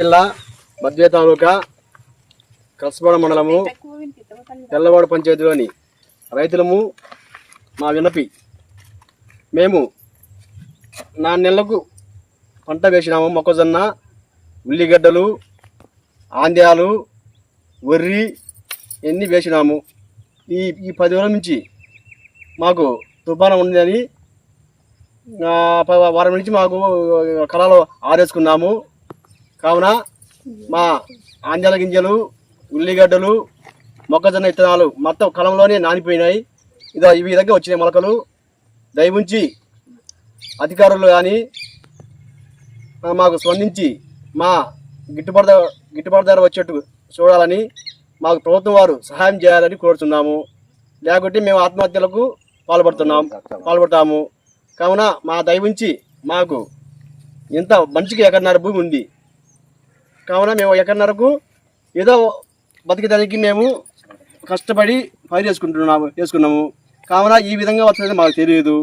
జిల్లా మధ్య తాలూకా కలసపాడ మండలము తెల్లవాడు పంచాయతీలోని రైతులము మా విన్నపి. మేము నా నెలకు పంట వేసినాము. మొక్కజొన్న ఉల్లిగడ్డలు ఆంధ్యాలు వరి ఇవన్నీ వేసినాము. ఈ ఈ పది రోజుల నుంచి మాకు తుఫానం ఉందని ప- వారం నుంచి మాకు కళలో ఆరేసుకున్నాము. కావున మా ఆంజల గింజలు ఉల్లిగడ్డలు మొక్కజొన్న ఇత్తనాలు మొత్తం కలంలోనే నానిపోయినాయి. ఇదో ఈ విధంగా వచ్చినాయి మొలకలు. దయవుంచి అధికారులు కానీ మాకు స్పందించి మా గిట్టుబాటు ధర- గిట్టుబాటు ధర వచ్చేట్టు చూడాలని మాకు ప్రభుత్వం వారు సహాయం చేయాలని కోరుతున్నాము. లేకుంటే మేము ఆత్మహత్యలకు పాల్పడుతున్నాం పాల్పడతాము. కావున మా దయవుంచి మాకు ఇంత మంచికి ఎకరన్నర భూమి ఉంది. కావున మేము ఎకరన్నరకు ఏదో బతికేదానికి మేము కష్టపడి పైరు చేసుకుంటున్నాము చేసుకున్నాము. కావున ఈ విధంగా వస్తుందని మాకు తెలియదు.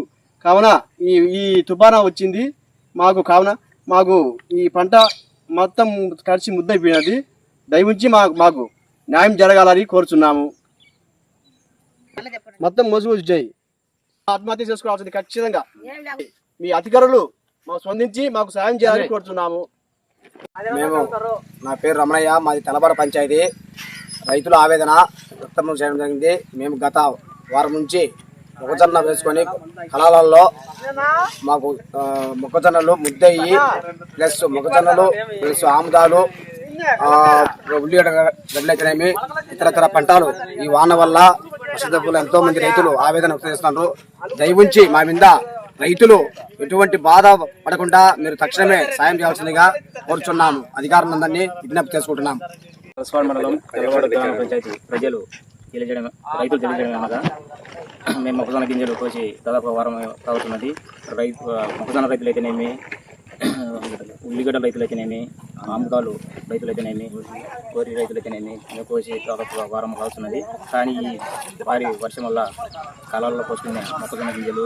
కావున ఈ ఈ తుఫానా వచ్చింది. మాకు కావున మాకు ఈ పంట మొత్తం కలిసి ముద్దయిపోయినది దయవుంచి మాకు మాకు న్యాయం జరగాలని కోరుచున్నాము. మొత్తం మోసు వచ్చాయి ఆత్మహత్య చేసుకోవాల్సింది ఖచ్చితంగా. మీ అధికారులు మాకు స్పందించి మాకు సాయం చేయాలని కోరుతున్నాము మేము నా పేరు రమణయ్య మాది తెలబర పంచాయతీ. రైతుల ఆవేదన వ్యక్తం చేయడం జరిగింది. మేము గత వారం నుంచి మొక్కజొన్న వేసుకొని కళాలలో మాకు మొక్కజొన్నలు ముద్దయ్యి ప్లస్ మొక్కజొన్నలు ప్లస్ ఆముదాలు ఆ, ఉల్లిగడ్డ గడ్డలైతేనేమి ఇతరతర పంటలు ఈ వాన వల్ల వర్షదబ్బులు ఎంతో మంది రైతులు ఆవేదన వ్యక్తం చేస్తున్నారు. దయవుంచి మా మీద రైతులు ఎటువంటి బాధ పడకుండా మీరు తక్షణమే సాయం చేయాల్సిందిగా కోరుచున్నాము. అధికారులందరినీ విజ్ఞప్తి చేసుకుంటున్నాం మండలం గ్రామ పంచాయతీ ప్రజలు తెలియజేయడం రైతులు తెలియజేయడం అనగా మేము మొక్కజొన్న గింజలు కోసి దాదాపు వారం కావుతున్నది రైతు మొక్కజొన్న రైతులు అయితేనేమి ఉల్లిగడ్డ రైతులు అయితేనేమి ఆముదాలు రైతులు అయితేనేమి కోరి రైతులు అయితేనేమి మేము కోసి దాదాపు వారం కావుతున్నది కానీ ఈ భారీ వర్షం వల్ల కాలాల్లో పోసుకునే మొక్కజొన్న గింజలు